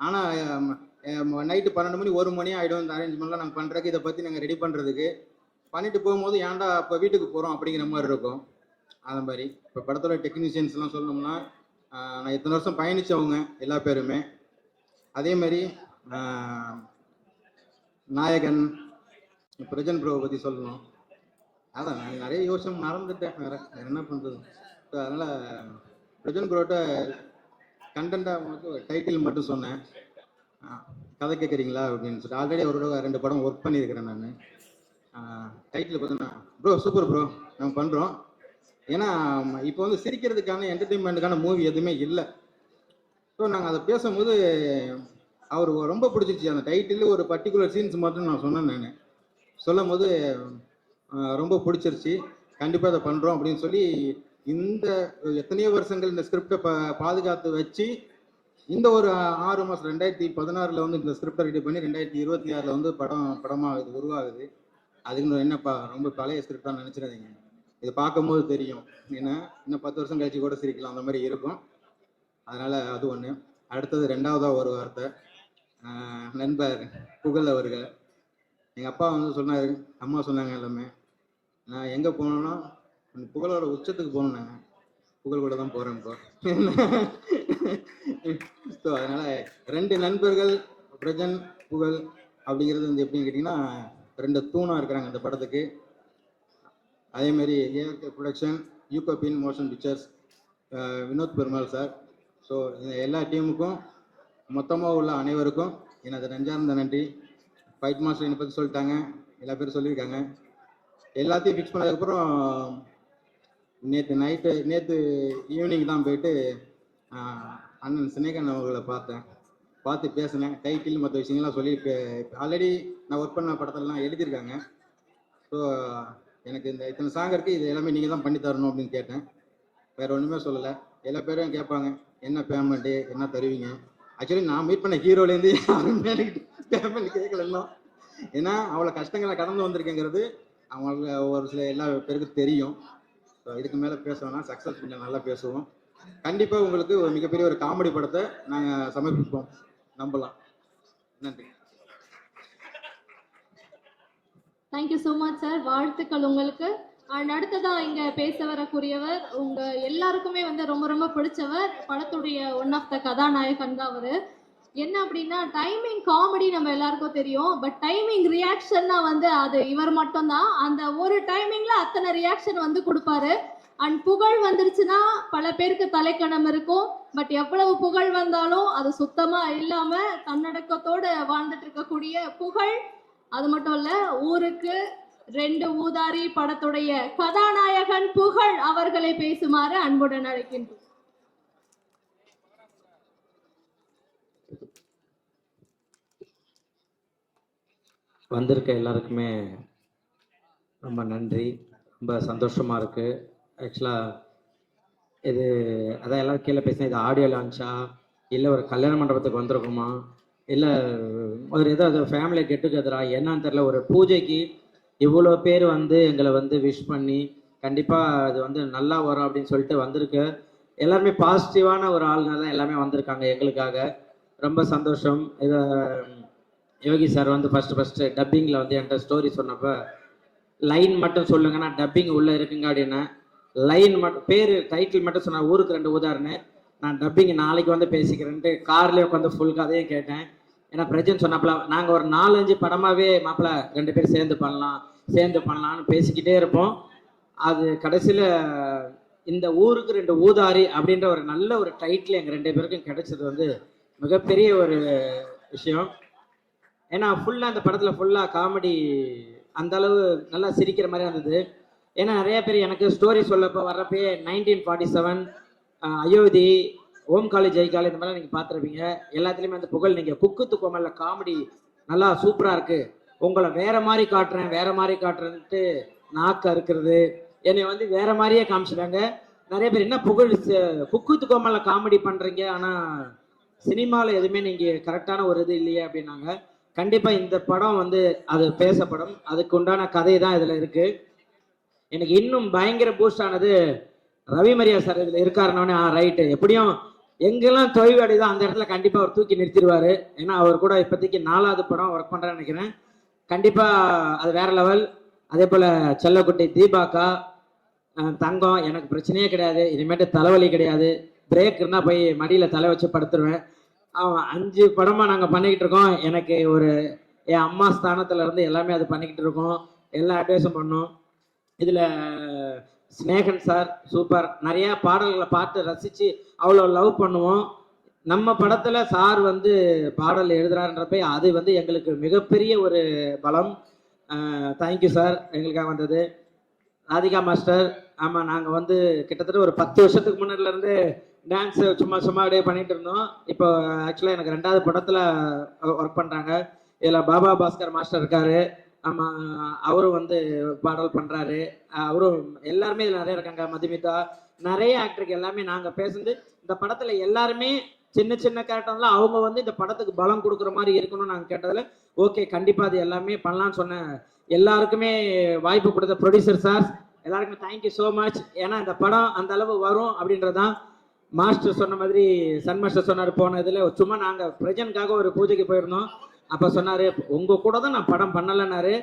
ஆனால் நைட்டு பன்னெண்டு மணி ஒரு மணி ஆகிடும் இந்த அரேஞ்ச்மெண்ட்லாம் நாங்கள் பண்ணுறதுக்கு இதை பற்றி நாங்கள் ரெடி பண்ணுறதுக்கு பண்ணிட்டு போகும்போது ஏன்டா இப்போ வீட்டுக்கு போகிறோம் அப்படிங்கிற மாதிரி இருக்கும். அந்த மாதிரி. இப்போ படத்தோட டெக்னீஷியன்ஸ்லாம் சொல்லணும்னா நான் இத்தனை வருஷம் பயணித்தவங்க எல்லா பேருமே. அதே மாதிரி நாயகன் பிரஜன் ப்ரோவை பற்றி சொல்லணும். அதான் நான் நிறைய யோசனை மறந்துட்டேன் வேற. என்ன பண்ணுறது ஸோ அதனால் பிரஜன் ப்ரோட்ட கண்டென்ட்டாக ஒரு டைட்டில் மட்டும் சொன்னேன். கதை கேட்குறீங்களா அப்படின்னு சொல்லிட்டு. ஆல்ரெடி அவரோட ரெண்டு படம் ஒர்க் பண்ணியிருக்கிறேன் நான். டைட்டில் பார்த்தோன்னா ப்ரோ சூப்பர் ப்ரோ நம்ம பண்ணுறோம் ஏன்னா இப்போ வந்து சிரிக்கிறதுக்கான என்டர்டெயின்மெண்ட்டுக்கான மூவி எதுவுமே இல்லை. ஸோ நாங்கள் அதை பேசும்போது அவர் ரொம்ப பிடிச்சிருச்சு. அந்த டைட்டில் ஒரு பர்டிகுலர் சீன்ஸ் மட்டும் நான் சொன்னேன் நான். சொல்லும் போது ரொம்ப பிடிச்சிருச்சு. கண்டிப்பாக அதை பண்ணுறோம் அப்படின்னு சொல்லி இந்த எத்தனையோ வருஷங்கள் இந்த ஸ்கிரிப்டை ப பாதுகாத்து வச்சு இந்த ஒரு ஆறு மாதம் ரெண்டாயிரத்தி பதினாறில் வந்து இந்த ஸ்கிரிப்டை ரெடி பண்ணி ரெண்டாயிரத்தி இருபத்தி ஆறில் வந்து படம் படமாகுது உருவாகுது. அதுக்கு என்ன என்னப்பா ரொம்ப பழைய ஸ்கிரிப்டாக நினச்சிடாதீங்க. இது பார்க்கும்போது தெரியும். ஏன்னா இன்னும் பத்து வருஷம் கழிச்சு கூட சிரிக்கலாம். அந்த மாதிரி இருக்கும். அதனால் அது ஒன்று அடுத்தது ரெண்டாவதாக ஒரு வார்த்தை. நண்பர் புகழ் அவர்கள். எங்கள் அப்பா வந்து சொன்னார் அம்மா சொன்னாங்க எல்லாமே. நான் எங்கே போனேன்னா புகழோட உச்சத்துக்கு போகணுன்னாங்க புகழ் கூட தான் போகிறேன் இப்போ. ஸோ அதனால் ரெண்டு நண்பர்கள் பிரஜன் புகழ் அப்படிங்கிறது வந்து எப்படின்னு கேட்டிங்கன்னா ரெண்டு தூணாக இருக்கிறாங்க இந்த படத்துக்கு. அதே மாதிரி ARK production யூகோபின் motion pictures Vinod Perumal sir. So இந்த எல்லா டீமுக்கும் மொத்தமாக உள்ள அனைவருக்கும் எனது நெஞ்சார்ந்த நன்றி. ஃபைட் மாஸ்டர் என்னை பற்றி சொல்லிட்டாங்க. எல்லா பேரும் சொல்லியிருக்காங்க. எல்லாத்தையும் ஃபிக்ஸ் பண்ணதுக்கப்புறம் நேற்று நைட்டு நேற்று ஈவினிங் தான் போயிட்டு அண்ணன் சினேகன் அவர்களை பார்த்தேன். பார்த்து பேசினேன். டைட்டில் மற்ற விஷயங்கள்லாம் சொல்லி ஆல்ரெடி நான் ஒர்க் பண்ண படத்துலலாம் எழுதியிருக்காங்க. ஸோ எனக்கு இந்த இத்தனை சாங் இருக்குது இது எல்லாமே நீங்கள் தான் பண்ணி தரணும் அப்படின்னு கேட்டேன். வேற ஒன்றுமே சொல்லலை. எல்லா பேரும் கேட்பாங்க என்ன பேமெண்ட்டு என்ன தருவீங்க? ஆக்சுவலி நான் மீட் பண்ண ஹீரோலேருந்து யாருமே எனக்கு பேமெண்ட் கேட்கலன்னா ஏன்னா அவ்வளோ கஷ்டங்களை கடந்து வந்திருக்கேங்கிறது அவங்களுக்கு ஒரு சில எல்லா பேருக்கும் தெரியும். ஸோ இதுக்கு மேலே பேசணும்னா சக்ஸஸ் கொஞ்சம் நல்லா பேசுவோம். கண்டிப்பாக உங்களுக்கு ஒரு மிகப்பெரிய ஒரு காமெடி படத்தை நாங்கள் சமர்ப்பிப்போம். நம்பலாம். நன்றி. தேங்க்யூ ஸோ மச் சார் வாழ்த்துக்கள் உங்களுக்கு. அண்ட் அடுத்ததாக இங்க பேச வரக்கூடியவர் உங்க எல்லாருக்குமே வந்து ரொம்ப ரொம்ப பிடிச்சவர் படத்துடைய ஒன் ஆஃப் த கதாநாயகன் தான் அவரு. என்ன அப்படின்னா டைமிங் காமெடி நம்ம எல்லாருக்கும் தெரியும் பட் டைமிங் ரியாக்ஷன்னா வந்து அது இவர் மட்டும்தான். அந்த ஒரு டைமிங்ல அத்தனை ரியாக்ஷன் வந்து கொடுப்பாரு. அண்ட் புகழ் வந்துருச்சுன்னா பல பேருக்கு தலைக்கணம் இருக்கும். பட் எவ்வளவு புகழ் வந்தாலும் அது சுத்தமா இல்லாம தன்னடக்கத்தோட வாழ்ந்துட்டு இருக்கக்கூடிய புகழ் அது மட்டும் இல்ல ஊருக்கு ரெண்டு ஊதாரி படத்துடைய கதாநாயகன் புகழ் அவர்களை பேசுமாறு அன்புடன் அழைக்கின்றோம். வந்திருக்க எல்லாருக்குமே ரொம்ப நன்றி. ரொம்ப சந்தோஷமாக இருக்குது ஆக்சுவலாக இது அதான் எல்லாரும் கீழே பேசினேன் இது ஆடியோ லான்ச்சா இல்லை ஒரு கல்யாண மண்டபத்துக்கு வந்திருக்குமா? இல்லை ஒரு ஏதோ அது ஃபேமிலி கெட் டுகெதரா என்னன்னு தெரில ஒரு பூஜைக்கு இவ்வளோ பேர் வந்து எங்களை வந்து விஷ் பண்ணி கண்டிப்பாக அது வந்து நல்லா வரும் அப்படின்னு சொல்லிட்டு வந்திருக்கு. எல்லாருமே பாசிட்டிவான ஒரு ஆளுங்க தான் எல்லாமே வந்திருக்காங்க எங்களுக்காக. ரொம்ப சந்தோஷம். இதை யோகி சார் வந்து ஃபஸ்ட்டு ஃபஸ்ட்டு டப்பிங்கில் வந்து என்கிட்ட ஸ்டோரி சொன்னப்போ லைன் மட்டும் சொல்லுங்கன்னா டப்பிங் உள்ளே இருக்குங்க அப்படின்னா. லைன் மட்டும் பேர் டைட்டில் மட்டும் சொன்னால் ஊருக்கு ரெண்டு உதாரணம் நான் டப்பிங் நாளைக்கு வந்து பேசிக்கிறேன்ட்டு கார்லேயே உட்காந்து ஃபுல் கதையும் கேட்டேன். ஏன்னா பிரஜன் சொன்னப்பல நாங்கள் ஒரு நாலஞ்சு படமாகவே மாப்பிள்ள ரெண்டு பேரும் சேர்ந்து பண்ணலாம் சேர்ந்து பண்ணலான்னு பேசிக்கிட்டே இருப்போம். அது கடைசியில் இந்த ஊருக்கு ரெண்டு ஊதாரி அப்படின்ற ஒரு நல்ல ஒரு டைட்டில் எங்கள் ரெண்டு பேருக்கும் கிடைச்சது வந்து மிகப்பெரிய ஒரு விஷயம். ஏன்னா ஃபுல்லாக அந்த படத்தில் ஃபுல்லாக காமெடி அந்த அளவு நல்லா சிரிக்கிற மாதிரி இருந்தது. ஏன்னா நிறைய பேர் எனக்கு ஸ்டோரி சொல்லப்போ வர்றப்பே nineteen forty seven Ayothi Om Kali Jai Kali இந்த மாதிரிலாம் நீங்கள் பார்த்துருப்பீங்க. எல்லாத்துலேயுமே அந்த புகழ் நீங்கள் குக்குத்து கோமல்ல காமெடி நல்லா சூப்பராக இருக்குது உங்களை வேற மாதிரி காட்டுறேன் வேற மாதிரி காட்டுறேன்ட்டு நாக்கு அறுக்கிறது. என்னை வந்து வேற மாதிரியே காமிச்சிட்டாங்க. நிறைய பேர் என்ன புகழ்? குக்குத்து கோமல்ல காமெடி பண்ணுறீங்க ஆனால் சினிமாவில் எதுவுமே நீங்கள் கரெக்டான ஒரு இது இல்லையே அப்படின்னாங்க. கண்டிப்பாக இந்த படம் வந்து அது பேசப்படும். அதுக்கு உண்டான கதை தான் இதில் இருக்குது எனக்கு இன்னும் பயங்கர பூஸ்ட் ஆனது ரவி மரியா சார் இதில் இருக்காருனோடனே ஆ ரைட்டு எப்படியும் எங்கெல்லாம் தொய்வு அடையுதோ அந்த இடத்துல கண்டிப்பாக அவர் தூக்கி நிறுத்திடுவார். ஏன்னா அவர் கூட இப்போதைக்கு நாலாவது படம் ஒர்க் பண்றேன்னு நினைக்கிறேன். கண்டிப்பாக அது வேற லெவல் அதே போல் செல்லக்குட்டி தீபாக்கா தங்கம் எனக்கு பிரச்சனையே கிடையாது. இனிமேட்டு தலைவலி கிடையாது. பிரேக் இருந்தால் போய் மடியில் தலை வச்சு படுத்துருவேன். அவன் அஞ்சு படமாக நாங்கள் பண்ணிக்கிட்டு இருக்கோம். எனக்கு ஒரு என் அம்மா ஸ்தானத்துல இருந்து எல்லாமே அது பண்ணிக்கிட்டு இருக்கோம். எல்லா அட்வைஸும் பண்ணோம். இதில் ஸ்னேகன் சார் சூப்பர் நிறையா பாடல்களை பார்த்து ரசித்து அவ்வளோ லவ் பண்ணுவோம். நம்ம படத்தில் சார் வந்து பாடல் எழுதுறாருன்றப்ப அது வந்து எங்களுக்கு மிகப்பெரிய ஒரு பலம். தேங்க்யூ சார் எங்களுக்காக வந்தது. ராதிகா மாஸ்டர் ஆமாம் நாங்கள் வந்து கிட்டத்தட்ட ஒரு பத்து வருஷத்துக்கு முன்னாடிலேருந்து டான்ஸ் சும்மா சும்மா அப்படியே பண்ணிட்டு இருந்தோம். இப்போ ஆக்சுவலாக எனக்கு ரெண்டாவது படத்தில் ஒர்க் பண்ணுறாங்க இதில் பாபா பாஸ்கர் மாஸ்டர் இருக்காரு. அவரும் வந்து பாடல் பண்ணுறாரு அவரும் எல்லாருமே இதில் நிறைய இருக்காங்க. மதுமிதா நிறைய ஆக்டருக்கு எல்லாமே நாங்கள் பேசுனது இந்த படத்தில் எல்லாருமே சின்ன சின்ன கேரக்டர்லாம் அவங்க வந்து இந்த படத்துக்கு பலம் கொடுக்குற மாதிரி இருக்கணும்னு நாங்கள் கேட்டதில் ஓகே கண்டிப்பாக அது எல்லாமே பண்ணலான்னு சொன்னேன் எல்லாருக்குமே வாய்ப்பு கொடுத்த ப்ரொடியூசர் சார் எல்லாருக்குமே தேங்க்யூ ஸோ மச் ஏன்னா இந்த படம் அந்த அளவு வரும் அப்படின்றதான் மாஸ்டர் சொன்ன மாதிரி சன் மாஸ்டர் சொன்னார் போன இதில் சும்மா நாங்கள் பிரஜனுக்காக ஒரு பூஜைக்கு போயிருந்தோம். அப்போ சொன்னார் உங்கள் கூட தான் நான் படம் பண்ணலைன்னாரு.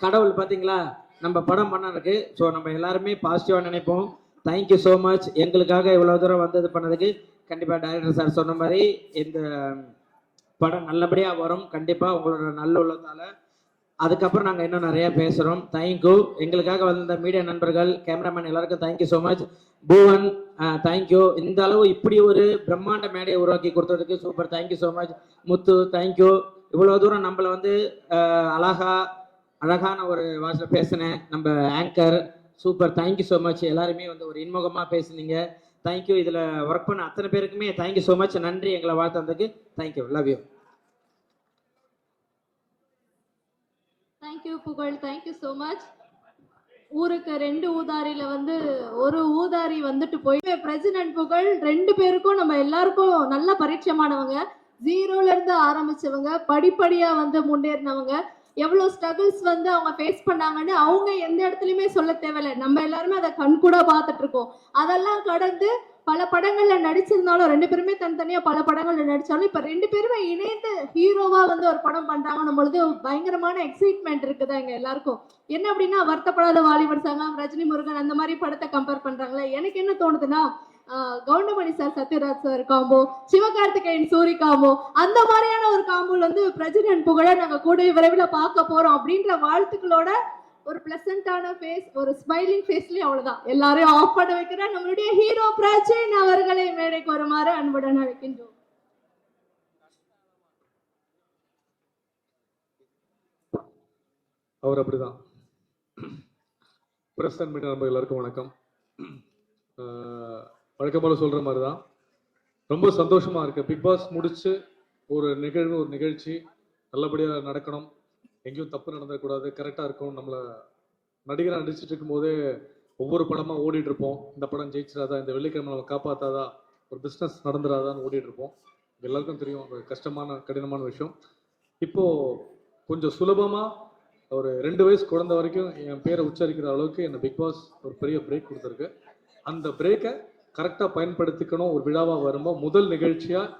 கடவுள் பார்த்தீங்களா நம்ம படம் பண்ணறதுக்கு ஸோ நம்ம எல்லாருமே பாசிட்டிவாக நினைப்போம். தேங்க்யூ ஸோ மச் எங்களுக்காக இவ்வளோ தூரம் வந்தது பண்ணதுக்கு கண்டிப்பாக டைரக்டர் சார் சொன்ன மாதிரி இந்த படம் நல்லபடியாக வரும். கண்டிப்பாக உங்களோட நல்ல உள்ளதால் அதுக்கப்புறம் நாங்கள் இன்னும் நிறைய பேசுகிறோம் தேங்க்யூ எங்களுக்காக வந்த மீடியா நண்பர்கள் கேமராமேன் எல்லாருக்கும் thank you so much Poovan thank you இந்த அளவு இப்படி ஒரு பிரம்மாண்ட மேடையை உருவாக்கி கொடுத்ததுக்கு super thank you so much Muthu thank you இவ்வளோ தூரம் நம்மளை வந்து அழகா அழகான ஒரு வாசில் பேசினேன். நம்ம anchor super thank you so much எல்லாருமே வந்து ஒரு இன்முகமாக பேசுனீங்க. தேங்க்யூ இதில் ஒர்க் பண்ண அத்தனை பேருக்குமே தேங்க்யூ ஸோ மச் நன்றி. எங்களை வாழ்த்ததுக்கு thank you love you thank you Pugazh thank you so much ஊருக்கு ரெண்டு ஊதாரியில வந்து ஒரு ஊதாரி வந்துட்டு போய் பிரசிடென்ட் புகழ் ரெண்டு பேருக்கும் நம்ம எல்லாருக்கும் நல்ல பரிச்சயமானவங்க. ஜீரோல இருந்து ஆரம்பிச்சவங்க படிப்படியா வந்து முன்னேறினவங்க எவ்வளோ ஸ்ட்ரகிள்ஸ் வந்து அவங்க ஃபேஸ் பண்ணாங்கன்னு அவங்க எந்த இடத்துலையுமே சொல்ல தேவையில்லை. நம்ம எல்லாருமே அதை கண் கூட பார்த்துட்டு இருக்கோம். அதெல்லாம் கடந்து பல படங்கள்ல நடிச்சிருந்தாலும் ரெண்டு பேருமே தனித்தனியா பல படங்கள்ல நடிச்சாலும் இப்ப ரெண்டு பேருமே இணைந்து ஹீரோவா வந்து ஒரு படம் பண்றாங்கன்னும் பொழுது பயங்கரமான எக்ஸைட்மெண்ட் இருக்குதா எங்க எல்லாருக்கும். என்ன அப்படின்னா வருத்தப்படாத வாலிபர் சங்கம் ரஜினி முருகன் அந்த மாதிரி படத்தை கம்பேர் பண்றாங்களே? எனக்கு என்ன தோணுதுன்னா Goundamani sir Sathyaraj sir combo Sivakarthikeyan Soori combo அந்த மாதிரியான ஒரு காம்போல வந்து பிரஜினன் புகழ நாங்க கூட விரைவில் பார்க்க போறோம் அப்படின்ற வாழ்த்துக்களோட ஒரு பிளசண்டான ஃபேஸ் ஒரு ஸ்மைலிங் ஃபேஸ்லயும் அவ்வளவுதான். எல்லாரையும் ஆஃப் பண்ண வைக்கிற நம்மளுடைய ஹீரோ பிரஜின் அவர்களை மேடைக்கு வருமாறு அன்புடன் அழைக்கின்றோம். அவர் அப்படிதான். பிரசன் அண்ட் நம்ம எல்லாருக்கும் வணக்கம். அஹ் வழக்கம் மாதிரி தான் ரொம்ப சந்தோஷமாக இருக்கு. பிக் பாஸ் முடிச்சு ஒரு நிகழ்வு ஒரு நிகழ்ச்சி நல்லபடியாக நடக்கணும். எங்கேயும் தப்பு நடந்துடக்கூடாது கரெக்டாக இருக்கும் நம்மளை நடிகராக நடிச்சுட்டு இருக்கும்போதே ஒவ்வொரு படமாக ஓடிட்டு இருப்போம். இந்த படம் ஜெயிச்சிடாதா? இந்த வெள்ளிக்கிழமை நம்ம காப்பாற்றாதா ஒரு பிஸ்னஸ் நடந்துடாதான்னு ஓடிட்டு இருப்போம். எல்லாருக்கும் தெரியும். ஒரு கஷ்டமான கடினமான விஷயம். இப்போது கொஞ்சம் சுலபமாக ஒரு ரெண்டு வயசு குழந்த வரைக்கும் என் பேரை உச்சரிக்கிற அளவுக்கு என்னை பிக் பாஸ் ஒரு பெரிய பிரேக் கொடுத்துருக்கு. அந்த பிரேக்கை கரெக்டாக பயன்படுத்திக்கணும். ஒரு விழாவாக வரும்போது முதல் நிகழ்ச்சியாக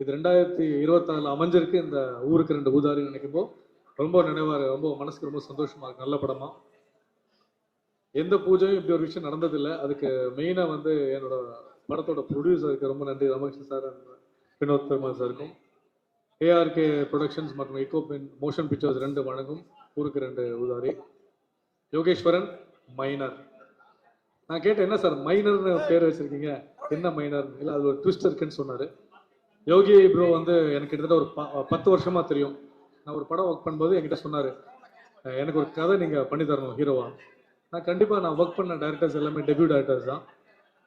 இது ரெண்டாயிரத்தி இருபத்தாறில் அமைஞ்சிருக்கு. இந்த ஊருக்கு ரெண்டு ஊதாரி நினைக்கும்போது ரொம்ப நினைவாக ரொம்ப மனசுக்கு ரொம்ப சந்தோஷமாக இருக்கு. நல்ல படமாக எந்த பூஜையும் இப்படி ஒரு விஷயம் நடந்ததில்லை. அதுக்கு மெயினாக வந்து என்னோட படத்தோட ப்ரொடியூசருக்கு ரொம்ப நன்றி. ரமேஷ் சார் வினோத் பெருமாள் சாருக்கும். ஏஆர்கே ப்ரொடக்ஷன்ஸ் மற்றும் எக்கோ மோஷன் பிக்சர்ஸ் ரெண்டு வழங்கும். ஊருக்கு ரெண்டு உதாரி யோகேஸ்வரன் மைனர் நான் கேட்டேன் என்ன சார் மைனர்னு பேர் வச்சிருக்கீங்க? என்ன மைனர் இல்லை அது ஒரு ட்விஸ்ட் இருக்குன்னு சொன்னார். யோகி ப்ரோ வந்து எனக்கு கிட்டத்தட்ட ஒரு ப- பத்து வருஷமாக தெரியும். நான் ஒரு படம் ஒர்க் பண்ணும்போது என்கிட்ட சொன்னார் எனக்கு ஒரு கதை நீங்கள் பண்ணி தரணும் ஹீரோவா. நான் கண்டிப்பாக நான் ஒர்க் பண்ண டேரக்டர்ஸ் எல்லாமே டெபியூ டேரக்டர்ஸ் தான்.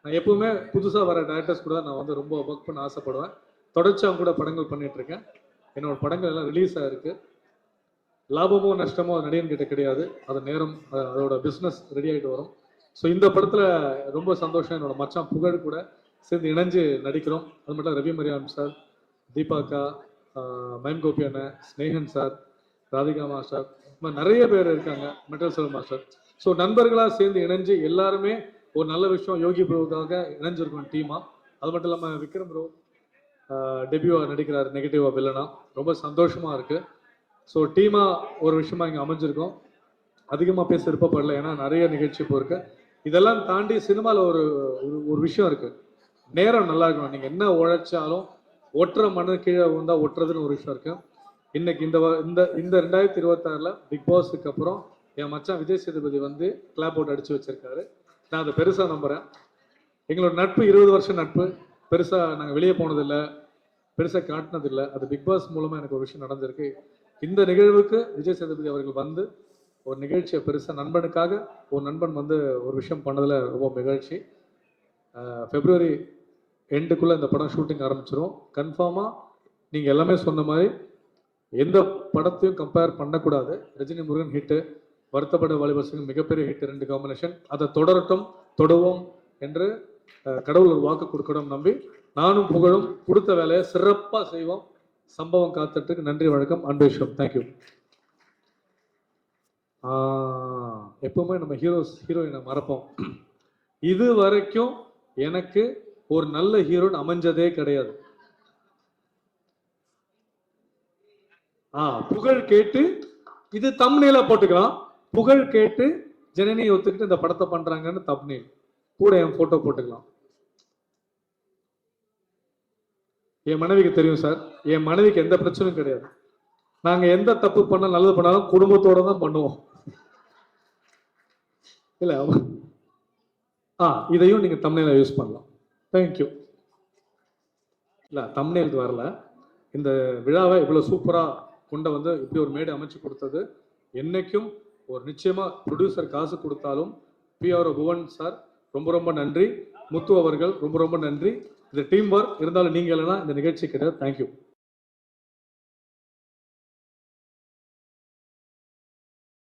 நான் எப்பவுமே புதுசாக வர டேரக்டர்ஸ் கூட நான் வந்து ரொம்ப ஒர்க் பண்ண ஆசைப்படுவேன். தொடர்ச்சி அவங்க கூட படங்கள் பண்ணிகிட்ருக்கேன் என்னோட படங்கள் எல்லாம் ரிலீஸ் ஆகிருக்கு லாபமோ நஷ்டமோ நடிகன் கிட்ட கிடையாது. அது நேரம் அதோட பிஸ்னஸ் ரெடி ஆகிட்டு வரும். ஸோ இந்த படத்தில் ரொம்ப சந்தோஷம். என்னோட மச்சான் புகழ் கூட சேர்ந்து இணைஞ்சு நடிக்கிறோம். அது மட்டும் ரவி மரியாம் சார் தீபாக்கா ஆஹ் மயம் கோபி அண்ணன் ஸ்னேகன் சார் ராதிகா மாஸ்டர் இந்த மாதிரி நிறைய பேர் இருக்காங்க. மெட்டல் செல்வ மாஸ்டர் ஸோ நண்பர்களாக சேர்ந்து இணைஞ்சு எல்லாருமே ஒரு நல்ல விஷயம் யோகி ப்ரோவுக்காக இணைஞ்சிருக்கோம் டீமா. அது மட்டும் இல்லாமல் விக்ரம் ப்ரோ டெபியூவாக நடிக்கிறார் நெகட்டிவாக வில்லனா. ரொம்ப சந்தோஷமாக இருக்குது ஸோ டீமாக ஒரு விஷயமா இங்கே அமைஞ்சிருக்கோம். அதிகமாக பேச விருப்பப்படல ஏன்னா நிறைய நிகழ்ச்சி இப்போ இதெல்லாம் தாண்டி சினிமாவில் ஒரு ஒரு- விஷயம் இருக்கு. நேரம் நல்லா இருக்கணும். நீங்கள் என்ன உழைச்சாலும் ஒட்டுற மண்ணு கீழே வந்தால் ஒட்டுறதுன்னு ஒரு விஷயம் இருக்கு. இன்னைக்கு இந்த வ- இந்த இந்த ரெண்டாயிரத்தி இருபத்தாறில் பிக் பாஸுக்கு அப்புறம் என் மச்சான் விஜய் சேதுபதி வந்து கிளாப் அவுட் அடிச்சு வச்சிருக்காரு. நான் அதை பெருசாக நம்புகிறேன் எங்களோட நட்பு இருபது வருஷம் நட்பு. பெருசாக நாங்கள் வெளியே போனதில்லை. பெருசாக காட்டினதில்லை. அது பிக் பாஸ் மூலமாக எனக்கு ஒரு விஷயம் நடந்திருக்கு. இந்த நிகழ்வுக்கு விஜய் சேதுபதி அவர்கள் வந்து ஒரு நிகழ்ச்சியை பெருசாக நண்பனுக்காக ஒரு நண்பன் வந்து ஒரு விஷயம் பண்ணதில் ரொம்ப மகிழ்ச்சி. ஃபெப்ரவரி எண்டுக்குள்ளே இந்த படம் ஷூட்டிங் ஆரம்பிச்சிடும் கன்ஃபார்மாக நீங்கள் எல்லாமே சொன்ன மாதிரி எந்த படத்தையும் கம்பேர் பண்ணக்கூடாது. ரஜினி முருகன் ஹிட்டு வருத்தப்பட வாலிபர்ஸுக்கு மிகப்பெரிய ஹிட் ரெண்டு காம்பினேஷன் அதை தொடரட்டும் தொடவோம் என்று கடவுள் ஒரு வாக்கு கொடுக்கணும் நம்பி நானும் புகழும் கொடுத்த வேலையை சிறப்பாக செய்வோம். சம்பவம் காத்துட்டு நன்றி வணக்கம். அன்பேஸ்வரம் தேங்க்யூ எப்பவுமே நம்ம ஹீரோஸ் ஹீரோயினை மறப்போம். இது வரைக்கும் எனக்கு ஒரு நல்ல ஹீரோன் அமைஞ்சதே கிடையாது. ஆ புகழ் கேட்டு இது தம்னேலா போட்டுக்கலாம். புகழ் கேட்டு ஜனனியை ஒத்துக்கிட்டு இந்த படத்தை பண்றாங்கன்னு தம்னேல் கூட என் போட்டோ போட்டுக்கலாம். என் மனைவிக்கு தெரியும் சார். என் மனைவிக்கு எந்த பிரச்சனையும் கிடையாது. நாங்க எந்த தப்பு பண்ண நல்லது பண்ணாலும் குடும்பத்தோட தான் பண்ணுவோம். இல்லை அவ- ஆ இதையும் நீங்கள் தம்னேல யூஸ் பண்ணலாம். தேங்க்யூ இல்லை தம்னேலுக்கு வரல. இந்த விழாவை இவ்வளோ சூப்பராக கொண்ட வந்து இப்படி ஒரு மேடை அமைச்சு கொடுத்தது என்றைக்கும் ஒரு நிச்சயமாக ப்ரொடியூசர் காசு கொடுத்தாலும் பிஆர் புவன் சார் ரொம்ப ரொம்ப நன்றி. முத்து அவர்கள் ரொம்ப ரொம்ப நன்றி. இந்த டீம் ஒர்க் இருந்தாலும் நீங்கள் இல்லைன்னா இந்த நிகழ்ச்சி கிடையாது. தேங்க்யூ